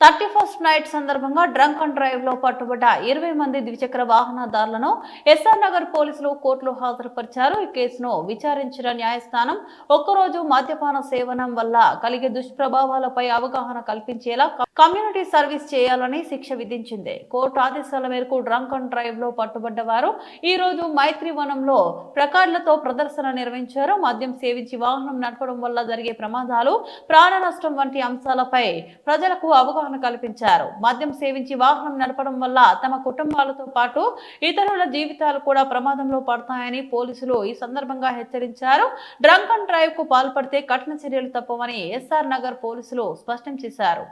Thirty first night సందర్భంగా drunk and డ్రైవ్లో పట్టుబడ్డ ఇరవై మంది ద్విచక్ర వాహనదారులను ఎస్ఆర్ నగర్ పోలీసులు కోర్టులో హాజరుపరిచారు. ఈ కేసును విచారించిన న్యాయస్థానం ఒక్కరోజు మద్యపాన సేవనం వల్ల కలిగే దుష్ప్రభావాలపై అవగాహన కల్పించేలా కమ్యూనిటీ సర్వీస్ చేయాలని శిక్ష విధించింది. కోర్టు ఆదేశాల మేరకు డ్రంక్ అండ్ డ్రైవ్లో పట్టుబడ్డ వారు ఈ రోజు మైత్రివనంలో ప్రకార్లతో ప్రదర్శన నిర్వహించారు. మద్యం సేవించి వాహనం నడపడం వల్ల జరిగే ప్రమాదాలు ప్రాణ నష్టం వంటి అంశాలపై ప్రజలకు అవగాహన కల్పించారు. మద్యం సేవించి వాహనం నడపడం వల్ల తమ కుటుంబాలతో పాటు ఇతరుల జీవితాలు కూడా ప్రమాదంలో పడతాయని పోలీసులు ఈ సందర్భంగా హెచ్చరించారు. డ్రంక్ అండ్ డ్రైవ్కు పాల్పడితే కఠిన చర్యలు తప్పవని ఎస్ఆర్ నగర్ పోలీసులు స్పష్టం చేశారు.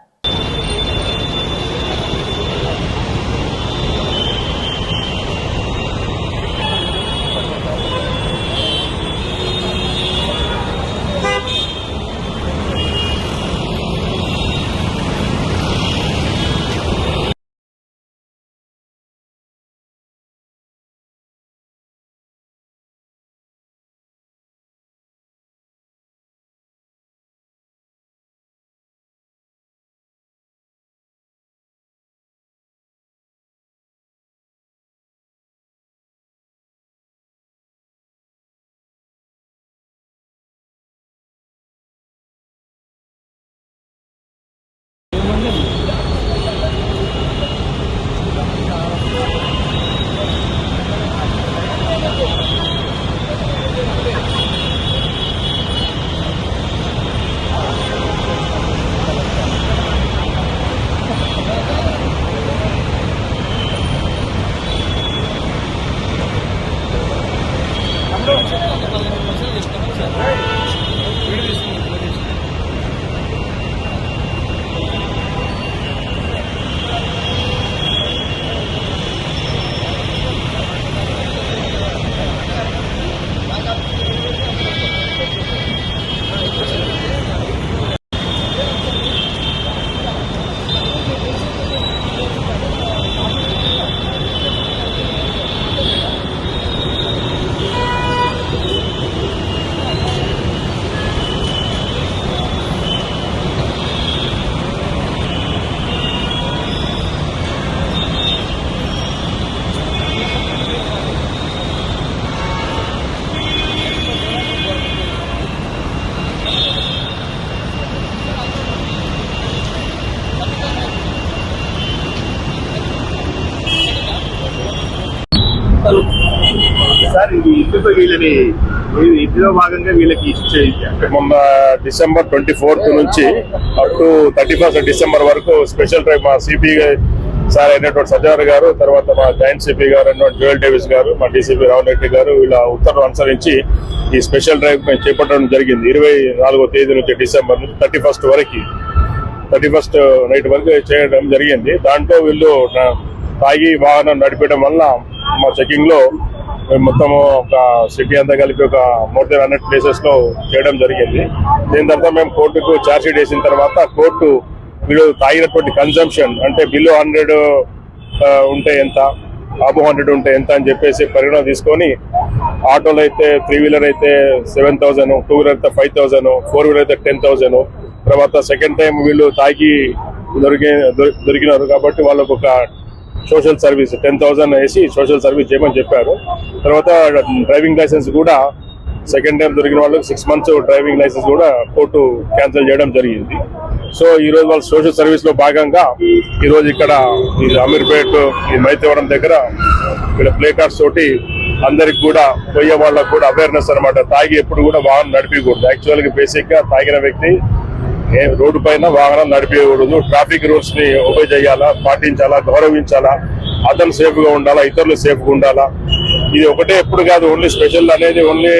Thank you. సార్ ఇది ఇందులో వీళ్ళని ఇది భాగంగా వీళ్ళకి ఇచ్చే మొన్న డిసెంబర్ ట్వంటీ ఫోర్త్ నుంచి up to thirty first December వరకు స్పెషల్ డ్రైవ్ మా సిపి సార్ అయినటువంటి సజ్జార్ గారు తర్వాత మా జాయింట్ సిపి గారు అయినటువంటి జోయల్ డేవిస్ గారు మా డీసీపీ రావు రెడ్డి గారు వీళ్ళ ఉత్తర్వులు అనుసరించి ఈ స్పెషల్ డ్రైవ్ మేము చేపట్టడం జరిగింది. ఇరవై నాలుగో తేదీ నుంచి డిసెంబర్ నుంచి థర్టీ ఫస్ట్ వరకు థర్టీ ఫస్ట్ నైట్ వరకు చేయడం జరిగింది. దాంట్లో వీళ్ళు తాగి వాహనం నడిపేయడం వల్ల మా చెకింగ్లో మేము మొత్తము ఒక సిటీ అంతా కలిపి ఒక మోర్ దెన్ హండ్రెడ్ ప్లేసెస్లో చేయడం జరిగింది. దీని తర్వాత మేము కోర్టుకు ఛార్జ్షీట్ వేసిన తర్వాత కోర్టు వీళ్ళు తాగినటువంటి కన్జంప్షన్ అంటే బిలో హండ్రెడ్ ఉంటే ఎంత అబో హండ్రెడ్ ఉంటే ఎంత అని చెప్పేసి పరిగణన తీసుకొని ఆటోలో అయితే త్రీ వీలర్ అయితే సెవెన్ థౌజండ్ టూ వీలర్ అయితే ఫైవ్ థౌసండ్ ఫోర్ వీలర్ అయితే టెన్ థౌజండ్ తర్వాత సెకండ్ టైం వీళ్ళు తాగి దొరికి దొరికినారు కాబట్టి వాళ్ళకు ఒక సోషల్ సర్వీస్ టెన్ థౌసండ్ వేసి సోషల్ సర్వీస్ చేయమని చెప్పారు. తర్వాత డ్రైవింగ్ లైసెన్స్ కూడా సెకండ్ టైం దొరికిన వాళ్ళకి సిక్స్ మంత్స్ డ్రైవింగ్ లైసెన్స్ కూడా కోర్టు క్యాన్సిల్ చేయడం జరిగింది. సో ఈ రోజు వాళ్ళ సోషల్ సర్వీస్లో భాగంగా ఈరోజు ఇక్కడ ఈ అమీర్పేట్ ఈ మైతవరం దగ్గర ఇక్కడ ప్లే కార్డ్స్ తోటి అందరికి కూడా పోయే వాళ్ళకు కూడా అవేర్నెస్ అన్నమాట. తాగి ఎప్పుడు కూడా వాహనం నడిపించకూడదు యాక్చువల్గా బేసిక్గా తాగిన వ్యక్తి రోడ్డు పైన వాహనం నడిపేయకూడదు. ట్రాఫిక్ రూల్స్ని ఒబే చేయాలా? పాటించాలా? గౌరవించాలా? అతను సేఫ్గా ఉండాలా? ఇతరులు సేఫ్గా ఉండాలా? ఇది ఒకటే ఎప్పుడు కాదు ఓన్లీ స్పెషల్ అనేది ఓన్లీ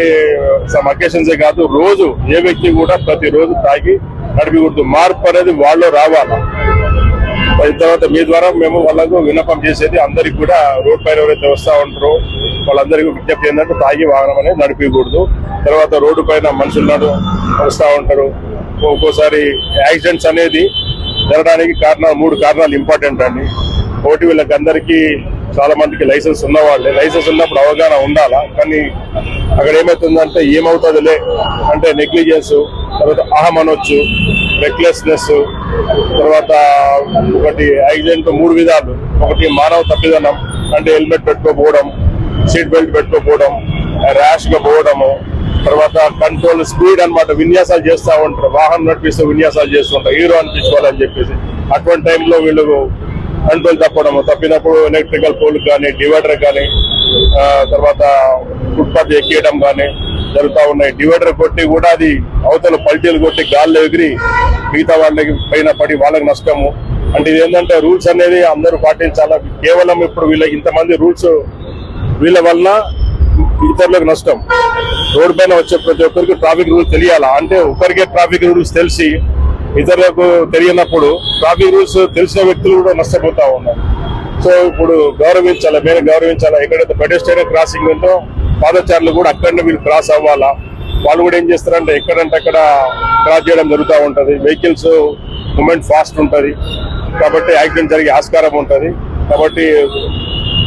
సమ్ అకేషన్స్ కాదు. రోజు ఏ వ్యక్తి కూడా ప్రతి రోజు తాగి నడిపకూడదు. మార్పు అనేది వాళ్ళు రావాలా? దాని తర్వాత మీ ద్వారా మేము వాళ్ళకు విన్నపం చేసేది అందరికి కూడా రోడ్ పైన ఎవరైతే వస్తూ ఉంటారో వాళ్ళందరికీ విజ్ఞప్తి ఏంటంటే తాగి వాహనం అనేది నడిపించకూడదు తర్వాత రోడ్డు పైన మనుషులను నడు ఉంటారు. ఒక్కోసారి యాక్సిడెంట్స్ అనేది జరగడానికి కారణాలు మూడు కారణాలు ఇంపార్టెంట్ అండి. ఒకటి వీళ్ళకి అందరికీ చాలా మందికి లైసెన్స్ ఉన్నవాళ్ళే. లైసెన్స్ ఉన్నప్పుడు అవగాహన ఉండాలా? కానీ అక్కడ ఏమవుతుందంటే ఏమవుతుందిలే అంటే నెగ్లిజెన్స్ తర్వాత అహం అనొచ్చు రెక్లెస్నెస్ తర్వాత ఒకటి యాక్సిడెంట్ మూడు విధాలు. ఒకటి మానవ తప్పిదనం అంటే హెల్మెట్ పెట్టుకోపోవడం సీట్ బెల్ట్ పెట్టుకోపోవడం ర్యాష్గా పోవడము తర్వాత కంట్రోల్ స్పీడ్ అన్నమాట విన్యాసాలు చేస్తూ ఉంటారు. వాహనం నడిపిస్తూ విన్యాసాలు చేస్తుంటారు హీరో అనిపించుకోవాలని చెప్పేసి. అటువంటి టైంలో వీళ్ళు కంట్రోల్ తప్పడము. తప్పినప్పుడు ఎలక్ట్రికల్ పోల్ కానీ డివైడర్ కానీ తర్వాత ఫుట్పాత్ ఎక్కేయడం కానీ జరుగుతూ ఉన్నాయి. డివైడర్ కొట్టి కూడా అది అవతల పల్టీలు కొట్టి గాల్లో ఎగిరి మిగతా వాళ్ళకి పైన పడి వాళ్ళకి నష్టము. అంటే ఇది ఏంటంటే రూల్స్ అనేది అందరూ పాటించాలా? కేవలం ఇప్పుడు వీళ్ళకి ఇంతమంది రూల్స్ వీళ్ళ వలన ఇతరులకు నష్టం. రోడ్డు పైన వచ్చే ప్రతి ఒక్కరికి ట్రాఫిక్ రూల్స్ తెలియాలా? అంటే ఒకరికే ట్రాఫిక్ రూల్స్ తెలిసి ఇతరులకు తెలియనప్పుడు ట్రాఫిక్ రూల్స్ తెలిసిన వ్యక్తులు కూడా నష్టపోతా ఉన్నారు. సో ఇప్పుడు గౌరవించాలి? మేము గౌరవించాలా? ఎక్కడైతే పెడెస్టైన్ క్రాసింగ్ ఉందో పాదచారులు కూడా అక్కడనే వీళ్ళు క్రాస్ అవ్వాలా? వాళ్ళు కూడా ఏం చేస్తారంటే ఎక్కడంటే అక్కడ క్రాస్ చేయడం జరుగుతూ ఉంటుంది. వెహికల్స్ మూమెంట్ ఫాస్ట్ ఉంటుంది. కాబట్టి యాక్సిడెంట్ జరిగే ఆస్కారం ఉంటుంది. కాబట్టి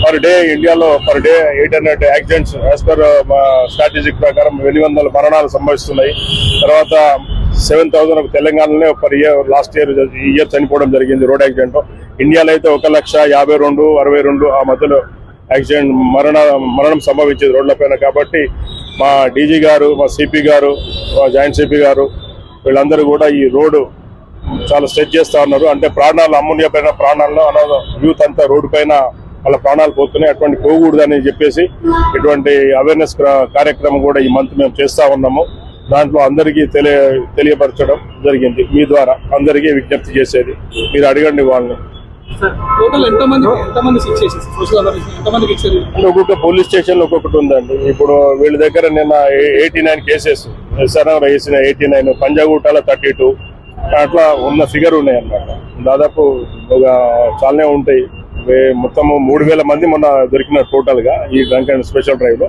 పర్ డే ఇండియాలో per day eight hundred accidents as per strategic ప్రకారం ఎనిమిది వందల మరణాలు సంభవిస్తున్నాయి. తర్వాత సెవెన్ థౌసండ్ తెలంగాణలోనే పర్ ఇయర్ లాస్ట్ ఇయర్ ఈ ఇయర్ చనిపోవడం జరిగింది రోడ్ యాక్సిడెంట్ ఇండియాలో అయితే ఒక లక్ష యాభై రెండు అరవై రెండు ఆ మధ్యలో యాక్సిడెంట్ మరణ మరణం సంభవించేది రోడ్లపైన కాబట్టి మా డీజీ గారు మా సిపి గారు మా జాయింట్ సిపి గారు వీళ్ళందరూ కూడా ఈ రోడ్డు చాలా స్ట్రెచ్ చేస్తూ ఉన్నారు. అంటే ప్రాణాలు అమ్మునియ పైన ప్రాణాల్లో అనాథ యూత్ అంతా రోడ్డు పైన వాళ్ళ ప్రాణాలు పోతున్నాయి అటువంటి పోకూడదని చెప్పేసి ఇటువంటి అవేర్నెస్ కార్యక్రమం కూడా ఈ మంత్ మేము చేస్తా ఉన్నాము. దాంట్లో అందరికీ తెలియ తెలియపరచడం జరిగింది మీ ద్వారా. అందరికీ విజ్ఞప్తి చేసేది. మీరు అడగండి వాళ్ళని. ఒక్కొక్క పోలీస్ స్టేషన్ ఒక్కొక్కటి ఉందండి. ఇప్పుడు వీళ్ళ దగ్గర నిన్న ఎయిటీ నైన్ కేసెస్ ఎస్ఆర్ఆర్ వేసిన ఎయిటీ నైన్ పంజాగుట్టాల థర్టీ టూ అట్లా ఉన్న ఫిగర్ ఉన్నాయి అన్నమాట దాదాపు ఒక చాలానే ఉంటాయి. మొత్తము మూడు వేల మంది మొన్న దొరికిన టోటల్గా ఈ డ్రంక్ అండ్ స్పెషల్ డ్రైవ్లో.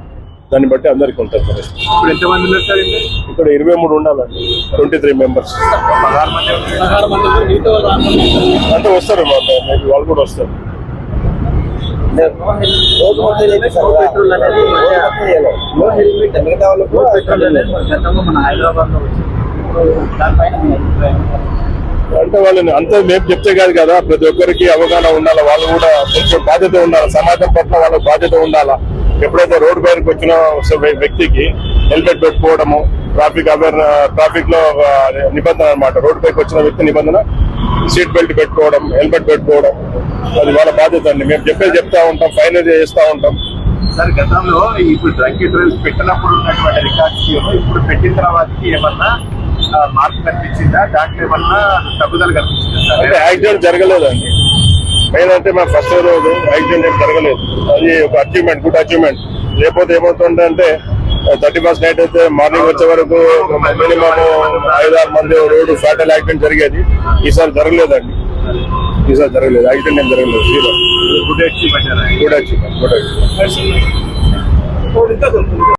దాన్ని బట్టి అందరికి ఉంటుంది సార్ ఇంకా? ఇక్కడ ఇరవై మూడు ఉండాలండి. Twenty three members. అంటే వస్తారు మేబీ వాళ్ళు కూడా వస్తారు. మిగతా అంటే వాళ్ళని అంత మేము చెప్తే కాదు కదా ప్రతి ఒక్కరికి అవగాహన ఉండాలి? వాళ్ళు కూడా కొంచెం బాధ్యత ఉండాలి? సమాజం పట్ల వాళ్ళకి బాధ్యత ఉండాలా? ఎప్పుడైతే రోడ్డు పైనకి వచ్చిన వ్యక్తికి హెల్మెట్ పెట్టుకోవడము ట్రాఫిక్ అవేర్ ట్రాఫిక్లో నిబంధన అనమాట రోడ్డు పైకి వచ్చిన వ్యక్తి నిబంధన సీట్ బెల్ట్ పెట్టుకోవడం హెల్మెట్ పెట్టుకోవడం అది వాళ్ళ బాధ్యత అండి. మేము చెప్పేది చెప్తా ఉంటాం ఫైన్ చేస్తా ఉంటాం. సార్ గతంలో ఇప్పుడు డ్రంక్ డ్రైవ్స్ పెట్టినప్పుడు ఉన్నటువంటి రికార్డ్స్ ఇప్పుడు పెట్టిన తర్వాత ఏమన్నా మార్పు కనిపించిందా? దాంట్లో ఏమన్నా తగ్గుదల కనిపించిందా అంటే యాక్సిడెంట్ జరగలేదండి. మెయిన్ అంటే మా ఫస్ట్ రోజు యాక్సిడెంట్ ఏం జరగలేదు. అది ఒక అచీవ్మెంట్ గుడ్ అచీవ్మెంట్ లేకపోతే ఏమవుతుందంటే థర్టీ ఫస్ట్ నైట్ అయితే మార్నింగ్ వచ్చే వరకు మినిమం ఐదు ఆరు మంది రోడ్డు ఫ్యాటల్ యాక్సిడెంట్ జరిగేది. ఈసారి జరగలేదండి. ఈసారి జరగలేదు. యాక్సిడెంట్ ఏం జరగలేదు. Zero good achievement good achievement good achievement